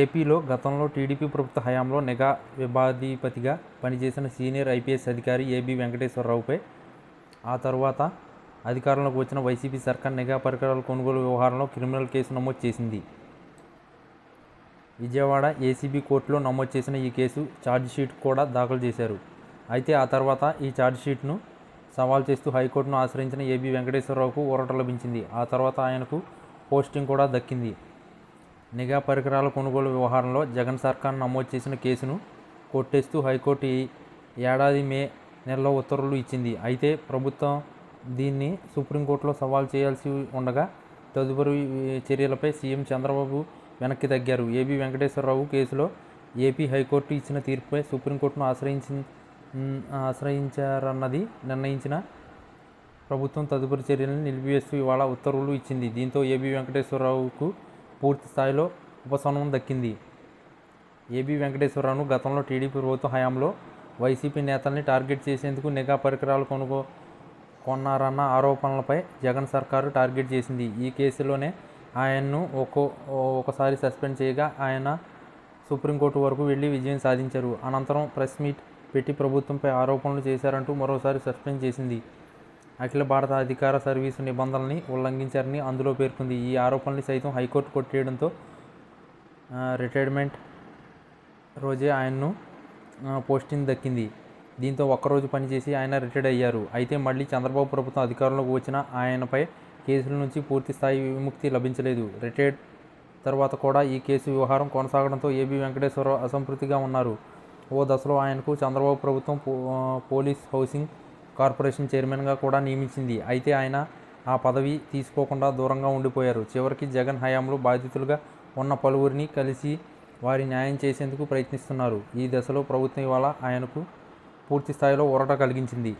ఏపీలో గతంలో టీడీపీ ప్రభుత్వ హయాంలో నిఘా విభాధిపతిగా పనిచేసిన సీనియర్ ఐపీఎస్ అధికారి ఏబీ వెంకటేశ్వరరావుపై ఆ తర్వాత అధికారంలోకి వచ్చిన వైసీపీ సర్కార్ నిఘా పరికరాల కొనుగోలు వ్యవహారంలో క్రిమినల్ కేసు నమోదు చేసింది. విజయవాడ ఏసీబీ కోర్టులో నమోదు చేసిన ఈ కేసు ఛార్జ్షీట్ కూడా దాఖలు చేశారు. అయితే ఆ తర్వాత ఈ ఛార్జ్షీట్ను సవాల్ చేస్తూ హైకోర్టును ఆశ్రయించిన ఏబి వెంకటేశ్వరరావుకు ఊరట లభించింది. ఆ తర్వాత ఆయనకు పోస్టింగ్ కూడా దక్కింది. నిఘా పరికరాల కొనుగోలు వ్యవహారంలో జగన్ సర్కార్ నమోదు చేసిన కేసును కొట్టేస్తూ హైకోర్టు ఏడాది మే నెలలో ఉత్తర్వులు ఇచ్చింది. అయితే ప్రభుత్వం దీన్ని సుప్రీంకోర్టులో సవాల్ చేయాల్సి ఉండగా తదుపరి చర్యలపై సీఎం చంద్రబాబు వెనక్కి తగ్గారు. ఏబీ వెంకటేశ్వరరావు కేసులో ఏపీ హైకోర్టు ఇచ్చిన తీర్పుపై సుప్రీంకోర్టును ఆశ్రయించి ఆశ్రయించారన్నది నిర్ణయించిన ప్రభుత్వం తదుపరి చర్యలను నిలిపివేస్తూ ఇవాళ ఉత్తర్వులు ఇచ్చింది. దీంతో ఏబీ వెంకటేశ్వరరావుకు పూర్తి స్థాయిలో ఉపశమనం దక్కింది. ఏబీ వెంకటేశ్వరరావును గతంలో టీడీపీ ప్రభుత్వ హయాంలో వైసీపీ నేతల్ని టార్గెట్ చేసేందుకు నిఘా పరికరాలు కొనుగో కొన్నారన్న ఆరోపణలపై జగన్ సర్కారు టార్గెట్ చేసింది. ఈ కేసులోనే ఆయన్ను ఒక్కో ఒకసారి సస్పెండ్ చేయగా ఆయన సుప్రీంకోర్టు వరకు వెళ్ళి విజయం సాధించారు. అనంతరం ప్రెస్ మీట్ పెట్టి ప్రభుత్వంపై ఆరోపణలు చేశారంటూ మరోసారి సస్పెండ్ చేసింది. అఖిల భారత అధికార సర్వీసు నిబంధనల్ని ఉల్లంఘించారని అందులో పేర్కొంది. ఈ ఆరోపణలు సైతం హైకోర్టు కొట్టేయడంతో రిటైర్మెంట్ రోజే ఆయన్ను పోస్టింగ్ దక్కింది. దీంతో ఒక్కరోజు పనిచేసి ఆయన రిటైర్డ్ అయ్యారు. అయితే మళ్ళీ చంద్రబాబు ప్రభుత్వం అధికారంలోకి వచ్చిన ఆయనపై కేసుల నుంచి పూర్తి స్థాయి విముక్తి లభించలేదు. రిటైర్డ్ తర్వాత కూడా ఈ కేసు వ్యవహారం కొనసాగడంతో ఏబీ వెంకటేశ్వరరావు అసంతృప్తిగా ఉన్నారు. ఓ దశలో ఆయనకు చంద్రబాబు ప్రభుత్వం పో- పోలీస్ హౌసింగ్ కార్పొరేషన్ చైర్మన్గా కూడా నియమించింది. అయితే ఆయన ఆ పదవి తీసుకోకుండా దూరంగా ఉండిపోయారు. చివరికి జగన్ హయాంలో బాధితులుగా ఉన్న పలువురిని కలిసి వారి న్యాయం చేసేందుకు ప్రయత్నిస్తున్నారు. ఈ దశలో ప్రభుత్వం ఇవాళ ఆయనకు పూర్తి స్థాయిలో ఊరట కలిగించింది.